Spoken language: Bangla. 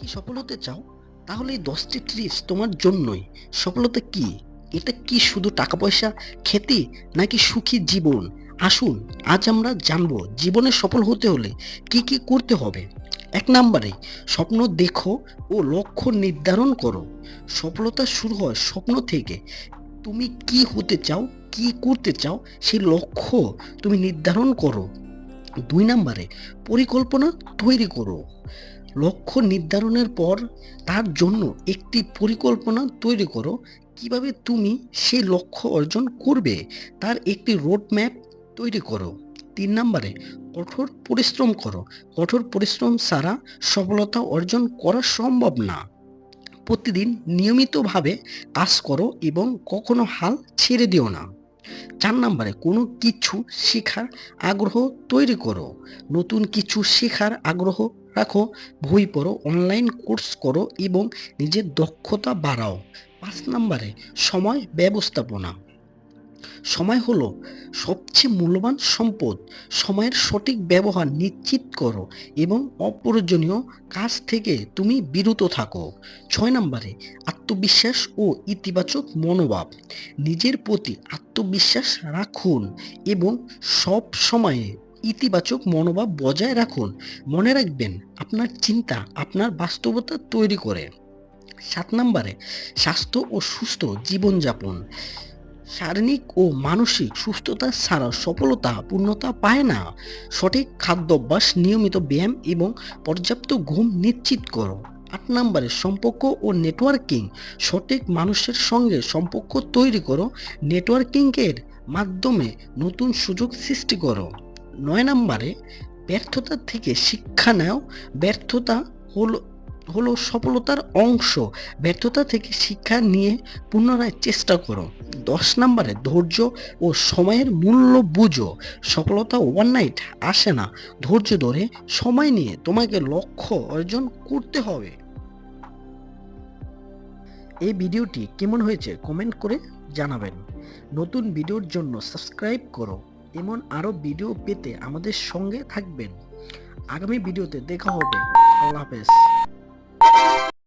কি সফল হতে চাও? তাহলে এই দশটি ট্রিপস তোমার জন্যই। সফলতা কি? এটা কি শুধু টাকা পয়সা খ্যাতি নাকি সুখী জীবন? আসুন, আজ আমরা জানব জীবনে সফল হতে হলে কি কি করতে হবে। এক নম্বরে, স্বপ্ন দেখো ও লক্ষ্য নির্ধারণ করো। সফলতা শুরু হয় স্বপ্ন থেকে। তুমি কি হতে চাও, কি করতে চাও সেই লক্ষ্য তুমি নির্ধারণ করো। দুই নম্বরে, পরিকল্পনা তৈরি করো। লক্ষ্য নির্ধারণের পর তার জন্য একটি পরিকল্পনা তৈরি করো। কীভাবে তুমি সেই লক্ষ্য অর্জন করবে তার একটি রোড ম্যাপ তৈরি করো। তিন নম্বরে, কঠোর পরিশ্রম করো। কঠোর পরিশ্রম ছাড়া সফলতা অর্জন করা সম্ভব না। প্রতিদিন নিয়মিতভাবে কাজ করো এবং কখনো হাল ছেড়ে দিও না। চার নম্বরে, কোনো কিছু শেখার আগ্রহ তৈরি করো। নতুন কিছু শেখার আগ্রহ রাখো, বই পড়ো অনলাইন কোর্স করো এবং নিজের দক্ষতা বাড়াও। পাঁচ নম্বরে, সময় ব্যবস্থাপনা। সময় হলো সবচেয়ে মূল্যবান সম্পদ। সময়ের সঠিক ব্যবহার নিশ্চিত করো এবং অপ্রয়োজনীয় কাজ থেকে তুমি বিরত থাকো। ছয় নম্বরে, আত্মবিশ্বাস ও ইতিবাচক মনোভাব। নিজের প্রতি আত্মবিশ্বাস রাখুন এবং সব সময়ে ইতিবাচক মনোভাব বজায় রাখুন। মনে রাখবেন, আপনার চিন্তা, আপনার বাস্তবতা তৈরি করে। সাত নম্বরে, স্বাস্থ্য ও সুস্থ জীবনযাপন। শারীরিক ও মানসিক সুস্থতা ছাড়া সফলতা, পূর্ণতা পায় না। সঠিক খাদ্যাভ্যাস, নিয়মিত ব্যায়াম এবং পর্যাপ্ত ঘুম নিশ্চিত করো। আট নম্বরে, সম্পর্ক ও নেটওয়ার্কিং। সঠিক মানুষের সঙ্গে সম্পর্ক তৈরি করো। নেটওয়ার্কিংয়ের মাধ্যমে নতুন সুযোগ সৃষ্টি করো। নয় নম্বরে, ব্যর্থতা থেকে শিক্ষা নাও। ব্যর্থতা হলো হলো সফলতার অংশ। ব্যর্থতা থেকে শিক্ষা নিয়ে পুনরায় চেষ্টা করো। দশ নম্বরে, ধৈর্য ও সময়ের মূল্য বুঝো। সফলতা ওয়ান নাইট আসে না। ধৈর্য ধরে সময় নিয়ে তোমাকে লক্ষ্য অর্জন করতে হবে। এই ভিডিওটি কেমন হয়েছে কমেন্ট করে জানাবেন। নতুন ভিডিওর জন্য সাবস্ক্রাইব করো। এমন আরও ভিডিও পেতে আমাদের সঙ্গে থাকবেন। আগামী ভিডিওতে দেখা হবে। আল্লাহ হাফেজ।